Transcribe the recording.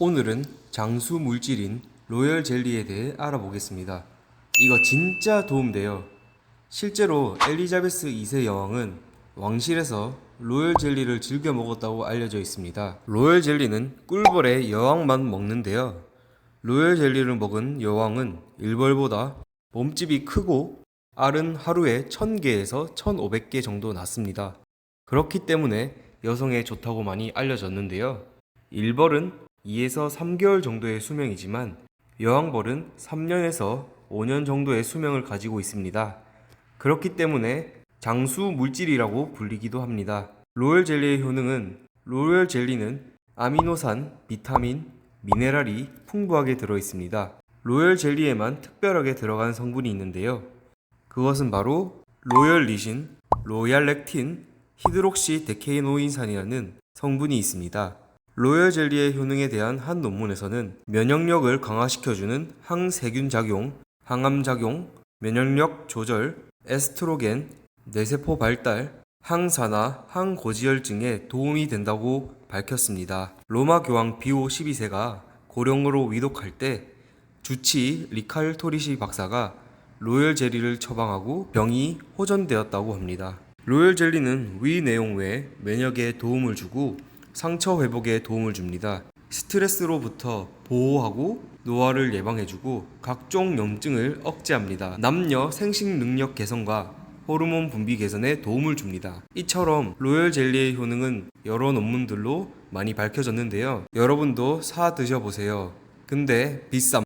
오늘은 장수 물질인 로열 젤리에 대해 알아보겠습니다. 이거 진짜 도움돼요. 실제로 엘리자베스 2세 여왕은 왕실에서 로열 젤리를 즐겨 먹었다고 알려져 있습니다. 로열 젤리는 꿀벌의 여왕만 먹는데요. 로열 젤리를 먹은 여왕은 일벌보다 몸집이 크고 알은 하루에 1000개에서 1500개 정도 낳습니다. 그렇기 때문에 여성에 좋다고 많이 알려졌는데요. 일벌은 2에서 3개월 정도의 수명이지만 여왕벌은 3년에서 5년 정도의 수명을 가지고 있습니다. 그렇기 때문에 장수 물질이라고 불리기도 합니다. 로열 젤리의 효능은 로열 젤리는 아미노산, 비타민, 미네랄이 풍부하게 들어 있습니다. 로열 젤리에만 특별하게 들어간 성분이 있는데요. 그것은 바로 로열 리신, 로얄 렉틴, 히드록시 데케이노인산이라는 성분이 있습니다. 로열 젤리의 효능에 대한 한 논문에서는 면역력을 강화시켜주는 항세균 작용, 항암 작용, 면역력 조절, 에스트로겐, 뇌세포 발달, 항산화, 항고지혈증에 도움이 된다고 밝혔습니다. 로마 교황 비오 12세가 고령으로 위독할 때 주치 리칼 토리시 박사가 로열 젤리를 처방하고 병이 호전되었다고 합니다. 로열 젤리는 위 내용 외에 면역에 도움을 주고 상처 회복에 도움을 줍니다. 스트레스로부터 보호하고 노화를 예방해주고 각종 염증을 억제합니다. 남녀 생식 능력 개선과 호르몬 분비 개선에 도움을 줍니다. 이처럼 로열 젤리의 효능은 여러 논문들로 많이 밝혀졌는데요. 여러분도 사 드셔보세요. 근데 비쌈